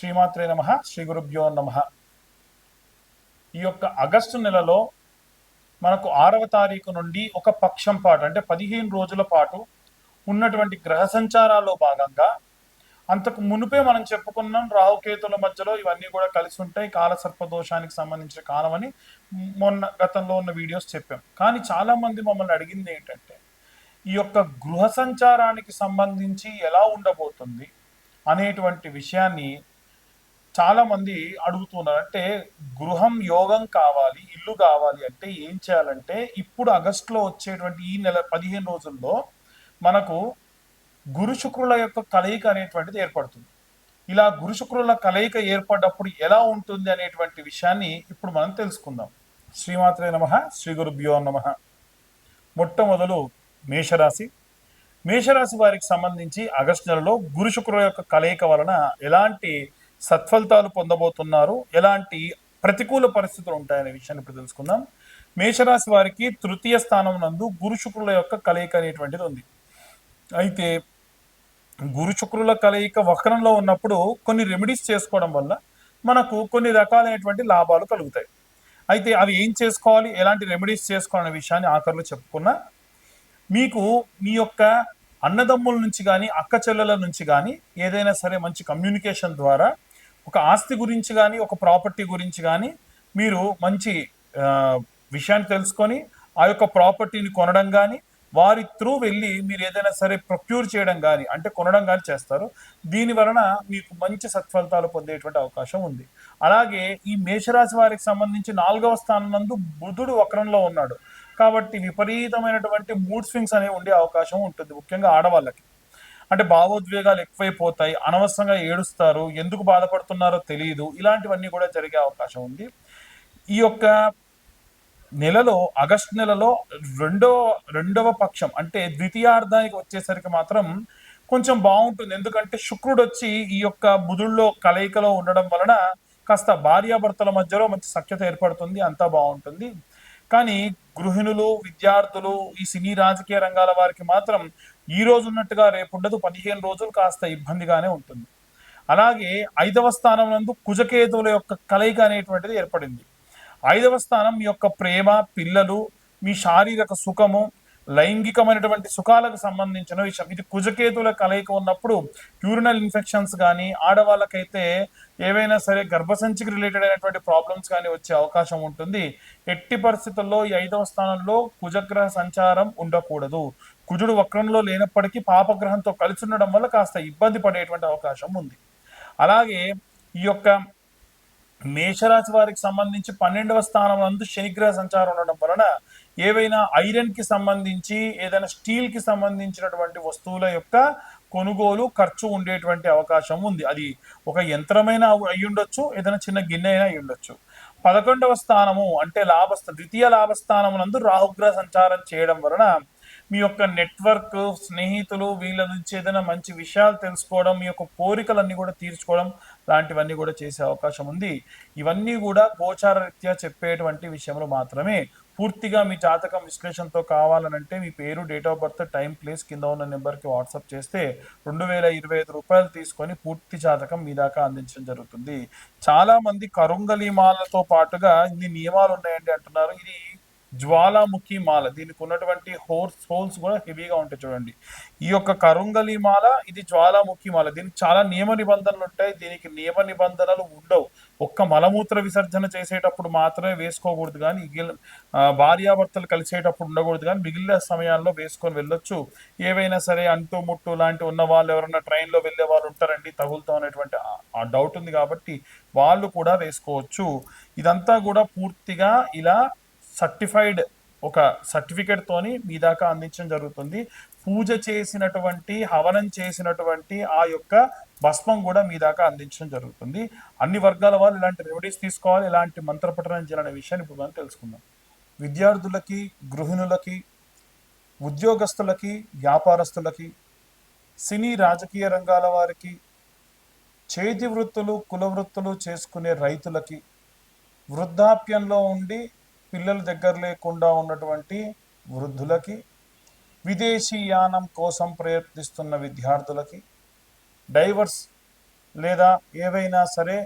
శ్రీమాత్రే నమ శ్రీ గురుభ్యో నమ. ఈ యొక్క ఆగస్టు నెలలో మనకు ఆరవ తారీఖు నుండి ఒక పక్షం పాటు అంటే పదిహేను రోజుల పాటు ఉన్నటువంటి గ్రహ సంచారాల్లో భాగంగా అంతకు మునుపే మనం చెప్పుకున్నాం రాహుకేతుల మధ్యలో ఇవన్నీ కూడా కలిసి ఉంటాయి కాల సర్పదోషానికి సంబంధించిన కాలం అని మొన్న గతంలో ఉన్న వీడియోస్ చెప్పాం. కానీ చాలా మంది మమ్మల్ని అడిగింది ఏంటంటే ఈ యొక్క గృహ సంచారానికి సంబంధించి ఎలా ఉండబోతుంది అనేటువంటి విషయాన్ని చాలా మంది అడుగుతున్నారు అంటే గృహం యోగం కావాలి ఇల్లు కావాలి అంటే ఏం చేయాలంటే ఇప్పుడు ఆగస్టులో వచ్చేటువంటి ఈ నెల పదిహేను రోజుల్లో మనకు గురు శుక్రుల యొక్క కలయిక అనేటువంటిది ఏర్పడుతుంది. ఇలా గురు శుక్రుల కలయిక ఏర్పడ్డప్పుడు ఎలా ఉంటుంది అనేటువంటి విషయాన్ని ఇప్పుడు మనం తెలుసుకుందాం. శ్రీమాత్రే నమ శ్రీ గురుభ్యో నమ. మొట్టమొదలు మేషరాశి. మేషరాశి వారికి సంబంధించి ఆగస్టు నెలలో గురు శుక్రుల యొక్క కలయిక వలన ఎలాంటి సత్ఫలితాలు పొందబోతున్నారు. ఎలాంటి ప్రతికూల పరిస్థితులు ఉంటాయనే విషయాన్ని ఇప్పుడు తెలుసుకుందాం. మేషరాశి వారికి తృతీయ స్థానం నందు గురు శుక్రుల యొక్క కలయిక అనేటువంటిది ఉంది. అయితే గురు శుక్రుల కలయిక వక్రంలో ఉన్నప్పుడు కొన్ని రెమెడీస్ చేసుకోవడం వల్ల మనకు కొన్ని రకాలైనటువంటి లాభాలు కలుగుతాయి. అయితే అవి ఏం చేసుకోవాలి? ఎలాంటి రెమెడీస్ చేసుకోవాలనే విషయాన్ని ఆఖరిలో చెప్పుకున్నా. మీకు మీ యొక్క అన్నదమ్ముల నుంచి కానీ అక్క చెల్లెల నుంచి కానీ ఏదైనా సరే మంచి కమ్యూనికేషన్ ద్వారా ఒక ఆస్తి గురించి కానీ ఒక ప్రాపర్టీ గురించి కానీ మీరు మంచి విషయాన్ని తెలుసుకొని ఆ యొక్క ప్రాపర్టీని కొనడం కానీ వారి త్రూ వెళ్ళి మీరు ఏదైనా సరే ప్రొక్యూర్ చేయడం కానీ అంటే కొనడం కానీ చేస్తారు. దీని వలన మీకు మంచి సత్ఫలితాలు పొందేటువంటి అవకాశం ఉంది. అలాగే ఈ మేషరాశి వారికి సంబంధించి నాలుగవ స్థానం నందు బుధుడు వక్రంలో ఉన్నాడు. కాబట్టి విపరీతమైనటువంటి మూడ్ స్వింగ్స్ అనేవి ఉండే అవకాశం ఉంటుంది. ముఖ్యంగా ఆడవాళ్ళకి. అంటే భావోద్వేగాలు ఎక్కువైపోతాయి అనవసరంగా ఏడుస్తారు ఎందుకు బాధపడుతున్నారో తెలియదు ఇలాంటివన్నీ కూడా జరిగే అవకాశం ఉంది. ఈ యొక్క నెలలో ఆగస్ట్ నెలలో రెండవ రెండవ పక్షం అంటే ద్వితీయార్థానికి వచ్చేసరికి మాత్రం కొంచెం బాగుంటుంది. ఎందుకంటే శుక్రుడు వచ్చి ఈ యొక్క బుధుల్లో కలయికలో ఉండడం వలన కాస్త భార్యాభర్తల మధ్యలో మంచి సఖ్యత ఏర్పడుతుంది అంతా బాగుంటుంది. కానీ గృహిణులు విద్యార్థులు ఈ సినీ రాజకీయ రంగాల వారికి మాత్రం ఈ రోజు ఉన్నట్టుగా రేపు ఉండదు. పదిహేను రోజులు కాస్త ఇబ్బందిగానే ఉంటుంది. అలాగే ఐదవ స్థానం నందు కుజకేతువుల యొక్క కలయిక అనేటువంటిది ఏర్పడింది. ఐదవ స్థానం మీ యొక్క ప్రేమ పిల్లలు మీ శారీరక సుఖము లైంగికమైనటువంటి సుఖాలకు సంబంధించిన విషయం. ఇది కుజకేతుల కలయిక ఉన్నప్పుడు యూరినల్ ఇన్ఫెక్షన్స్ కానీ ఆడవాళ్ళకైతే ఏవైనా సరే గర్భసంచికి రిలేటెడ్ అయినటువంటి ప్రాబ్లమ్స్ కానీ వచ్చే అవకాశం ఉంటుంది. ఎట్టి పరిస్థితుల్లో ఈ ఐదవ స్థానంలో కుజగ్రహ సంచారం ఉండకూడదు. కుజుడు వక్రంలో లేనప్పటికీ పాపగ్రహంతో కలిసి ఉండడం వల్ల కాస్త ఇబ్బంది పడేటువంటి అవకాశం ఉంది. అలాగే ఈ యొక్క మేషరాశి వారికి సంబంధించి పన్నెండవ స్థానం నందు శనిగ్రహ సంచారం ఉండడం వలన ఏవైనా ఐరన్కి సంబంధించి ఏదైనా స్టీల్కి సంబంధించినటువంటి వస్తువుల యొక్క కొనుగోలు ఖర్చు ఉండేటువంటి అవకాశం ఉంది. అది ఒక యంత్రమైన అయి ఉండొచ్చు ఏదైనా చిన్న గిన్నె అయినా అయి ఉండొచ్చు. పదకొండవ స్థానము అంటే లాభస్థ ద్వితీయ లాభస్థానం నందు రాహుగ్రహ సంచారం చేయడం వలన మీ యొక్క నెట్వర్క్ స్నేహితులు వీళ్ళ నుంచి ఏదైనా మంచి విషయాలు తెలుసుకోవడం మీ యొక్క కోరికలన్నీ కూడా తీర్చుకోవడం లాంటివన్నీ కూడా చేసే అవకాశం ఉంది. ఇవన్నీ కూడా గోచార రీత్యా చెప్పేటువంటి విషయంలో మాత్రమే. పూర్తిగా మీ జాతకం విశ్లేషణతో కావాలనంటే మీ పేరు date of birth time place కింద ఉన్న నెంబర్కి వాట్సాప్ చేస్తే రెండు వేల ఇరవై ఐదు రూపాయలు తీసుకొని పూర్తి జాతకం మీ దాకా అందించడం జరుగుతుంది. చాలా మంది పాటుగా ఇన్ని నియమాలు ఉన్నాయండి అంటున్నారు. ఇది జ్వాలాముఖి మాల దీనికి ఉన్నటువంటి హోర్స్ హోల్స్ కూడా హెవీగా ఉంటాయి చూడండి. ఈ యొక్క కరుంగలి మాల ఇది జ్వాలాముఖి మాల. దీనికి చాలా నియమ నిబంధనలు ఉంటాయి. దీనికి నియమ నిబంధనలు ఉండవు. ఒక్క మలమూత్ర విసర్జన చేసేటప్పుడు మాత్రమే వేసుకోకూడదు కానీ మిగిలిన భార్యాభర్తలు కలిసేటప్పుడు ఉండకూడదు కానీ మిగిలిన సమయాల్లో వేసుకొని వెళ్ళొచ్చు. ఏవైనా సరే అంటూ ముట్టు లాంటి ఉన్న వాళ్ళు ఎవరైనా ట్రైన్లో వెళ్ళే వాళ్ళు ఉంటారండి తగులుతాం అనేటువంటి ఆ డౌట్ ఉంది కాబట్టి వాళ్ళు కూడా వేసుకోవచ్చు. ఇదంతా కూడా పూర్తిగా ఇలా సర్టిఫైడ్ ఒక సర్టిఫికేట్ తోని మీ దాకా అందించడం జరుగుతుంది. పూజ చేసినటువంటి హవనం చేసినటువంటి ఆ యొక్క భస్మం కూడా మీ దాకా అందించడం జరుగుతుంది. అన్ని వర్గాల వాళ్ళు ఇలాంటి రెమెడీస్ తీసుకోవాలి ఇలాంటి మంత్రపఠనం చేయాలనే విషయాన్ని ఇప్పుడు మనం తెలుసుకుందాం. విద్యార్థులకి గృహిణులకి ఉద్యోగస్తులకి వ్యాపారస్తులకి సినీ రాజకీయ రంగాల వారికి చేతి వృత్తులు కుల వృత్తులు చేసుకునే రైతులకి వృద్ధాప్యంలో ఉండి పిల్లల దగ్గర లేకుండా ఉన్నటువంటి వృద్ధులకి విదేశీ యానం కోసం ప్రయత్నిస్తున్న విద్యార్థులకి డైవర్స్ లేదా ఏవైనా సరే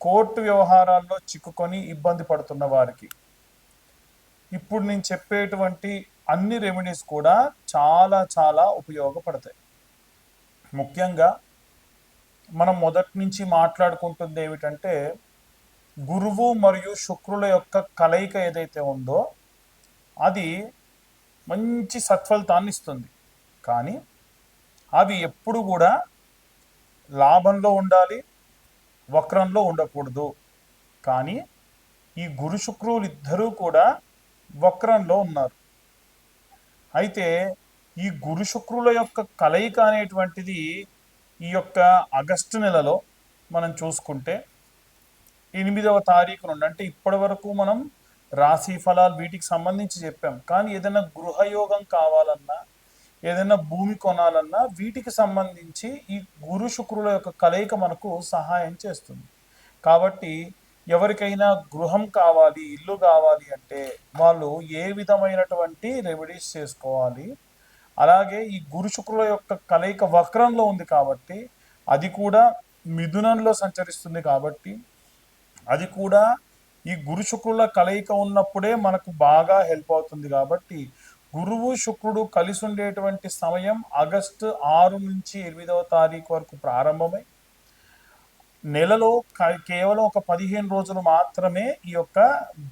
కోర్టు వ్యవహారాల్లో చిక్కుకొని ఇబ్బంది పడుతున్న వారికి. ఇప్పుడు నేను చెప్పేటువంటి అన్ని రెమెడీస్ కూడా చాలా చాలా ఉపయోగపడతాయి. ముఖ్యంగా మనం మొదటి నుంచి మాట్లాడుకుంటుంది ఏమిటంటే గురువు మరియు శుక్రుల యొక్క కలయిక ఏదైతే ఉందో అది మంచి సత్ఫలితాన్ని ఇస్తుంది. కానీ అవి ఎప్పుడు కూడా లాభంలో ఉండాలి వక్రంలో ఉండకూడదు. కానీ ఈ గురు శుక్రువులు ఇద్దరూ కూడా వక్రంలో ఉన్నారు. అయితే ఈ గురు శుక్రుల యొక్క కలయిక అనేటువంటిది ఈ యొక్క ఆగస్టు నెలలో మనం చూసుకుంటే ఎనిమిదవ తారీఖు నుండి అంటే ఇప్పటి వరకు మనం రాశి ఫలాలు వీటికి సంబంధించి చెప్పాం. కానీ ఏదైనా గృహయోగం కావాలన్నా ఏదైనా భూమి కొనాలన్నా వీటికి సంబంధించి ఈ గురు శుక్రుల యొక్క కలయిక మనకు సహాయం చేస్తుంది. కాబట్టి ఎవరికైనా గృహం కావాలి ఇల్లు కావాలి అంటే వాళ్ళు ఏ విధమైనటువంటి రెమెడీస్ చేసుకోవాలి. అలాగే ఈ గురు శుక్రుల యొక్క కలయిక వక్రంలో ఉంది కాబట్టి అది కూడా మిథునంలో సంచరిస్తుంది కాబట్టి అది కూడా ఈ గురు శుక్రుల కలయిక ఉన్నప్పుడే మనకు బాగా హెల్ప్ అవుతుంది కాబట్టి గురువు శుక్రుడు కలిసి ఉండేటువంటి సమయం ఆగస్టు ఆరు నుంచి ఎనిమిదవ తారీఖు వరకు ప్రారంభమై నెలలో కేవలం ఒక పదిహేను రోజులు మాత్రమే ఈ యొక్క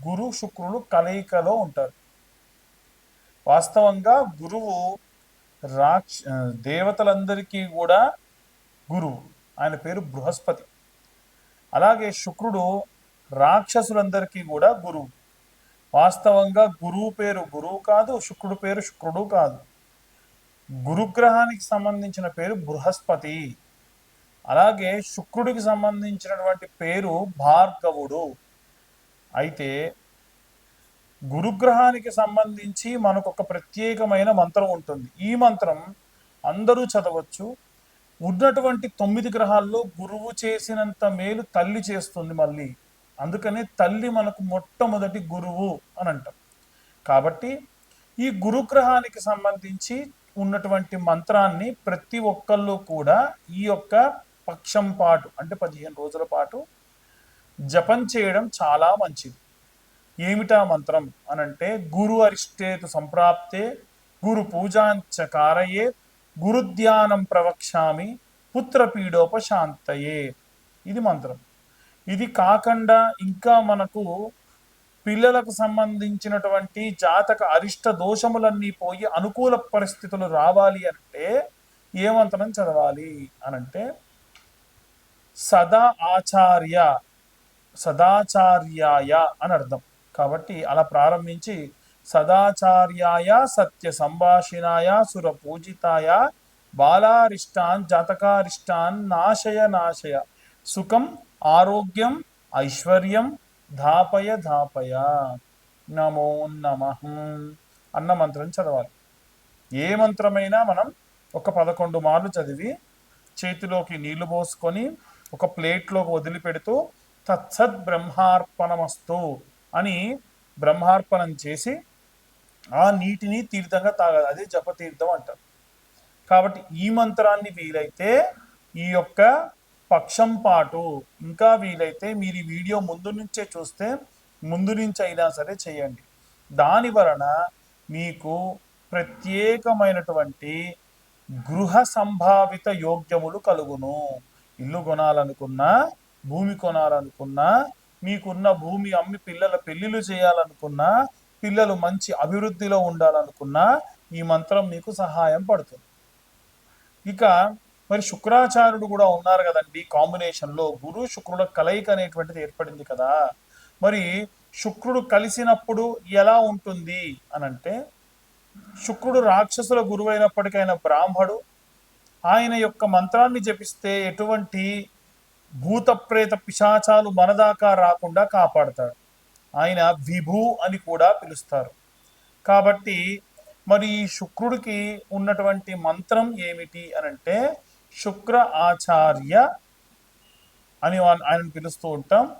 గురు శుక్రుడు కలయికలో ఉంటారు. వాస్తవంగా గురువు రాక్ష దేవతలందరికీ కూడా గురువు. ఆయన పేరు బృహస్పతి. అలాగే శుక్రుడు రాక్షసులందరికీ కూడా గురువు. వాస్తవంగా గురువు పేరు గురువు కాదు శుక్రుడు పేరు శుక్రుడు కాదు. గురుగ్రహానికి సంబంధించిన పేరు బృహస్పతి. అలాగే శుక్రుడికి సంబంధించినటువంటి పేరు భార్గవుడు. అయితే గురుగ్రహానికి సంబంధించి మనకు ఒక ప్రత్యేకమైన మంత్రం ఉంటుంది. ఈ మంత్రం అందరూ చదవచ్చు ఉన్నటువంటి తొమ్మిది గ్రహాల్లో గురువు చేసినంత మేలు తల్లి చేస్తుంది మళ్ళీ. అందుకనే తల్లి మనకు మొట్టమొదటి గురువు అని అంటాం. కాబట్టి ఈ గురుగ్రహానికి సంబంధించి ఉన్నటువంటి మంత్రాన్ని ప్రతి ఒక్కళ్ళు కూడా ఈ యొక్క పక్షం పాటు అంటే పదిహేను రోజుల పాటు జపం చేయడం చాలా మంచిది. ఏమిటా మంత్రం అనంటే గురు అరిష్టేతు సంప్రాప్తే గురు పూజాంచ కారయేత్ గురుధ్యానం ప్రవక్ష్యామి పుత్రపీడోపశాంతయే. ఇది మంత్రం. ఇది కాకుండా ఇంకా మనకు పిల్లలకు సంబంధించినటువంటి జాతక అరిష్ట దోషములన్నీ పోయి అనుకూల పరిస్థితులు రావాలి అంటే ఏ మంత్రం చదవాలి అనంటే సదా ఆచార్య సదాచార్యాయ అని అర్థం. కాబట్టి అలా ప్రారంభించి సదాచార్యాయ సత్య సంభాషిణాయ సుర పూజితాయ బాలారిష్టాన్ జాతకారిష్టాన్ నాశయ నాశయ సుఖం ఆరోగ్యం ఐశ్వర్యం ధాపయ ధాపయ. నమో నమ. అన్న మంత్రం చదవాలి. ఏ మంత్రమైనా మనం ఒక పదకొండు మార్లు చదివి చేతిలోకి నీళ్ళు పోసుకొని ఒక ప్లేట్లోకి వదిలిపెడుతూ తత్సత్ బ్రహ్మార్పణమస్తు అని బ్రహ్మార్పణం చేసి ఆ నీటిని తీర్థంగా తాగాలి. అదే జపతీర్థం అంటారు. కాబట్టి ఈ మంత్రాన్ని వీలైతే ఈ యొక్క పక్షం పాటు ఇంకా వీలైతే మీరు ఈ వీడియో ముందు నుంచే చూస్తే ముందు నుంచి అయినా సరే చేయండి. దాని వలన మీకు ప్రత్యేకమైనటువంటి గృహ సంభావిత యోగ్యములు కలుగును. ఇల్లు కొనాలనుకున్నా భూమి కొనాలనుకున్నా మీకున్న భూమి అమ్మి పిల్లల పెళ్ళిళ్ళు చేయాలనుకున్నా పిల్లలు మంచి అభివృద్ధిలో ఉండాలనుకున్నా ఈ మంత్రం మీకు సహాయం పడుతుంది. ఇక మరి శుక్రాచార్యుడు కూడా ఉన్నారు కదండి కాంబినేషన్లో గురు శుక్రుల కలయిక అనేటువంటిది ఏర్పడింది కదా. మరి శుక్రుడు కలిసినప్పుడు ఎలా ఉంటుంది అనంటే శుక్రుడు రాక్షసుల గురువైనప్పటికైనా బ్రాహ్మడు ఆయన యొక్క మంత్రాన్ని జపిస్తే ఎటువంటి భూత ప్రేత పిశాచాలు మనదాకా రాకుండా కాపాడతాడు. ఆయన విభు అని కూడా పిలుస్తారు. కాబట్టి మరి ఈ శుక్రుడికి ఉన్నటువంటి మంత్రం ఏమిటి అని అంటే శుక్ర ఆచార్య అని వా- ఆయనను పిలుస్తూ ఉంటాం.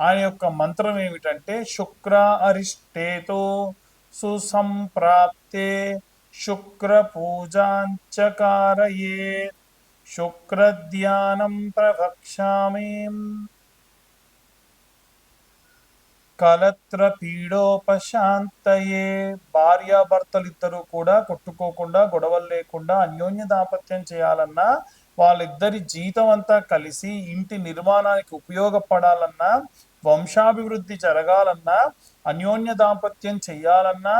ఆయన యొక్క మంత్రం ఏమిటంటే శుక్ర అరిష్టేతో సుసంప్రాప్తే శుక్ర పూజాంచకారయే శుక్ర ధ్యానం ప్రవక్ష్యామి. కలత్ర పీడోపశాంతయే. భార్యాభర్తలు ఇద్దరు కూడా కొట్టుకోకుండా గొడవలు లేకుండా అన్యోన్య దాంపత్యం చేయాలన్నా వాళ్ళిద్దరి జీతం అంతా కలిసి ఇంటి నిర్మాణానికి ఉపయోగపడాలన్నా వంశాభివృద్ధి జరగాలన్నా అన్యోన్య దాంపత్యం చేయాలన్నా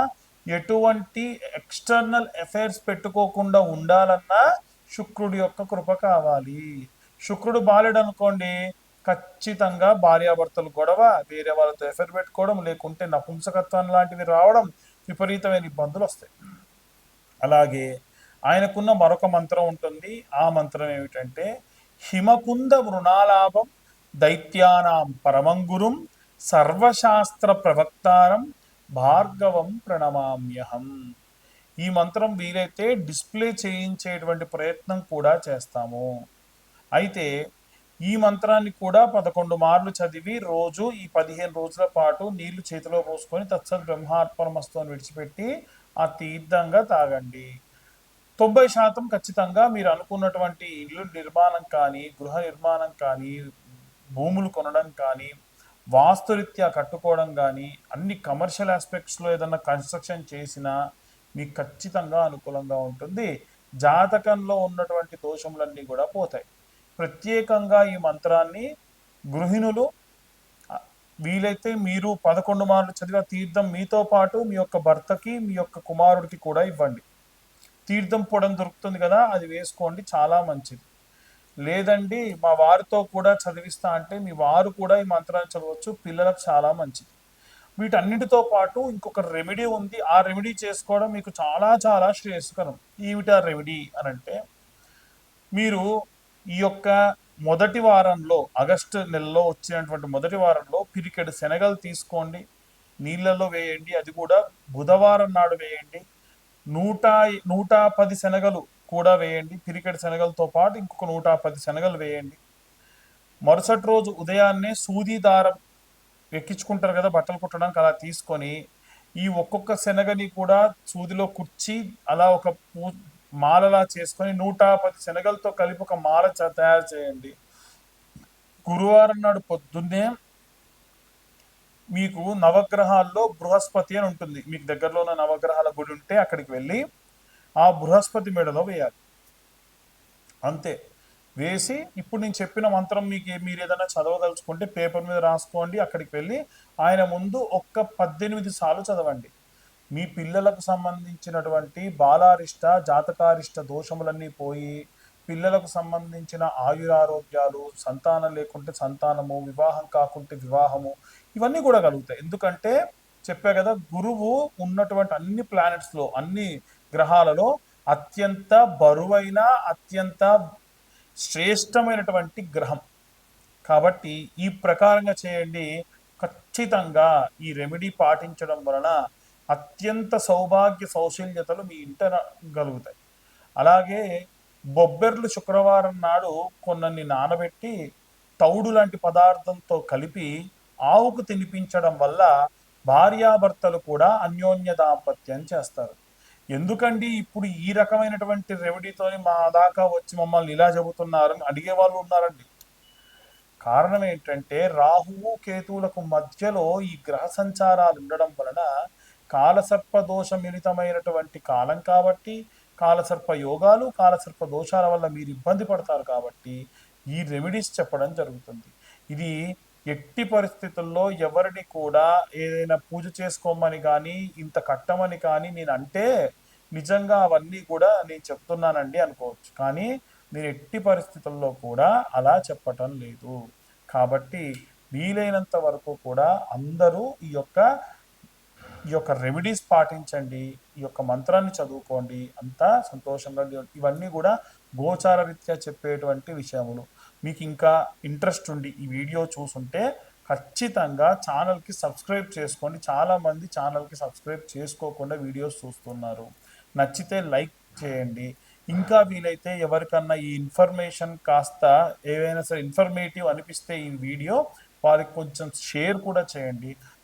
ఎటువంటి ఎక్స్టర్నల్ ఎఫైర్స్ పెట్టుకోకుండా ఉండాలన్నా శుక్రుడి యొక్క కృప కావాలి. శుక్రుడు బాలుడు అనుకోండి ఖచ్చితంగా భార్యాభర్తలు గొడవ వేరే వాళ్ళతో ఎఫర్ పెట్టుకోవడం లేకుంటే నపుంసకత్వం లాంటివి రావడం విపరీతమైన ఇబ్బందులు వస్తాయి. అలాగే ఆయనకున్న మరొక మంత్రం ఉంటుంది. ఆ మంత్రం ఏమిటంటే హిమకుంద మృణాలాభం దైత్యానాం పరమంగురుం సర్వశాస్త్ర ప్రవక్తారం భార్గవం ప్రణమామ్యహం. ఈ మంత్రం వీలైతే డిస్ప్లే చేయించేటువంటి ప్రయత్నం కూడా చేస్తాము. అయితే ఈ మంత్రాన్ని కూడా పదకొండు మార్లు చదివి రోజు ఈ పదిహేను రోజుల పాటు నీళ్ళు చేతిలో పోసుకొని తత్సత్ బ్రహ్మార్పణమస్తు విడిచిపెట్టి ఆ తీర్థంగా తాగండి. తొంభై శాతం ఖచ్చితంగా మీరు అనుకున్నటువంటి ఇల్లు నిర్మాణం కానీ గృహ నిర్మాణం కానీ భూములు కొనడం కానీ వాస్తురీత్యా కట్టుకోవడం కానీ అన్ని కమర్షియల్ ఆస్పెక్ట్స్లో ఏదన్నా కన్స్ట్రక్షన్ చేసినా మీకు ఖచ్చితంగా అనుకూలంగా ఉంటుంది. జాతకంలో ఉన్నటువంటి దోషములన్నీ కూడా పోతాయి. ప్రత్యేకంగా ఈ మంత్రాన్ని గృహిణులు వీలైతే మీరు పదకొండు మార్లు చదివిన తీర్థం మీతో పాటు మీ యొక్క భర్తకి మీ యొక్క కుమారుడికి కూడా ఇవ్వండి. తీర్థం పొడం దొరుకుతుంది కదా అది వేసుకోండి చాలా మంచిది. లేదండి మా వారితో కూడా చదివిస్తా అంటే మీ వారు కూడా ఈ మంత్రాన్ని చదవచ్చు పిల్లలకు చాలా మంచిది. వీటన్నిటితో పాటు ఇంకొక రెమెడీ ఉంది ఆ రెమెడీ చేసుకోవడం మీకు చాలా చాలా శ్రేయస్కరం. ఏమిటి ఆ రెమెడీ అని అంటే మీరు ఈ యొక్క మొదటి వారంలో ఆగస్టు నెలలో వచ్చినటువంటి మొదటి వారంలో పిరికెడు శనగలు తీసుకోండి. నీళ్ళలో వేయండి. అది కూడా బుధవారం నాడు వేయండి. నూట నూట పది శనగలు కూడా వేయండి. పిరికెడు శనగలతో పాటు ఇంకొక నూట పది శనగలు వేయండి. మరుసటి రోజు ఉదయాన్నే సూది దారం ఎక్కించుకుంటారు కదా బట్టలు కుట్టడానికి అలా తీసుకొని ఈ ఒక్కొక్క శనగని కూడా సూదిలో కుర్చి అలా ఒక పూ మాలలా చేసుకొని నూట పది శనగలతో కలిపి ఒక మాల చ- తయారు చేయండి. గురువారం నాడు పొద్దున్నే మీకు నవగ్రహాల్లో బృహస్పతి అని ఉంటుంది. మీకు దగ్గరలో ఉన్న నవగ్రహాల గుడి ఉంటే అక్కడికి వెళ్ళి ఆ బృహస్పతి మెడలో వేయాలి. అంతే. వేసి ఇప్పుడు నేను చెప్పిన మంత్రం మీకు మీరు ఏదైనా చదవదలుచుకుంటే పేపర్ మీద రాసుకోండి అక్కడికి వెళ్ళి ఆయన ముందు ఒక్క పద్దెనిమిది సార్లు చదవండి. మీ పిల్లలకు సంబంధించినటువంటి బాలారిష్ట జాతకారిష్ట దోషములన్నీ పోయి పిల్లలకు సంబంధించిన ఆయురారోగ్యాలు సంతానం లేకుంటే సంతానము వివాహం కాకుంటే వివాహము ఇవన్నీ కూడా కలుగుతాయి. ఎందుకంటే చెప్పా కదా గురువు ఉన్నటువంటి అన్ని ప్లానెట్స్లో అన్ని గ్రహాలలో అత్యంత బరువైన అత్యంత శ్రేష్టమైనటువంటి గ్రహం. కాబట్టి ఈ ప్రకారంగా చేయండి. ఖచ్చితంగా ఈ రెమెడీ పాటించడం వలన అత్యంత సౌభాగ్య సౌశల్యతలు మీ ఇంట కలుగుతాయి అలాగే బొబ్బెర్లు శుక్రవారం నాడు కొన్నన్ని నానబెట్టి తౌడు లాంటి పదార్థంతో కలిపి ఆవుకు తినిపించడం వల్ల భార్యాభర్తలు కూడా అన్యోన్య దాంపత్యం చేస్తారు. ఎందుకండి ఇప్పుడు ఈ రకమైనటువంటి రెమెడీతోని మా దాకా వచ్చి మమ్మల్ని ఇలా చెబుతున్నారని అడిగే వాళ్ళు ఉన్నారండి. కారణం ఏంటంటే రాహువు కేతువులకు మధ్యలో ఈ గ్రహ సంచారాలు ఉండడం వలన కాలసర్ప దోష మిళితమైనటువంటి కాలం కాబట్టి కాలసర్ప యోగాలు కాలసర్ప దోషాల వల్ల మీరు ఇబ్బంది పడతారు కాబట్టి ఈ రెమెడీస్ చెప్పడం జరుగుతుంది. ఇది ఎట్టి పరిస్థితుల్లో ఎవరిని కూడా ఏదైనా పూజ చేసుకోమని కానీ ఇంత కట్టమని కానీ నేను అంటే నిజంగా అవన్నీ కూడా నేను చెప్తున్నానండి అనుకోవచ్చు. కానీ నేను ఎట్టి పరిస్థితుల్లో కూడా అలా చెప్పటం లేదు. కాబట్టి వీలైనంత వరకు కూడా అందరూ ఈ యొక్క ఈ యొక్క రెమెడీస్ పాటించండి ఈ యొక్క మంత్రాన్ని చదువుకోండి అంతా సంతోషంగా ఇవన్నీ కూడా గోచార రీత్యా చెప్పేటువంటి విషయములు. మీకు ఇంకా ఇంట్రెస్ట్ ఉండి ఈ వీడియో చూసుంటే ఖచ్చితంగా ఛానల్కి సబ్స్క్రైబ్ చేసుకోండి. చాలామంది ఛానల్కి సబ్స్క్రైబ్ చేసుకోకుండా వీడియోస్ చూస్తున్నారు. నచ్చితే లైక్ చేయండి. ఇంకా వీలైతే ఎవరికన్నా ఈ ఇన్ఫర్మేషన్ కాస్త ఏవైనా సరే ఇన్ఫర్మేటివ్ అనిపిస్తే ఈ వీడియో వారికి కొంచెం షేర్ కూడా చేయండి.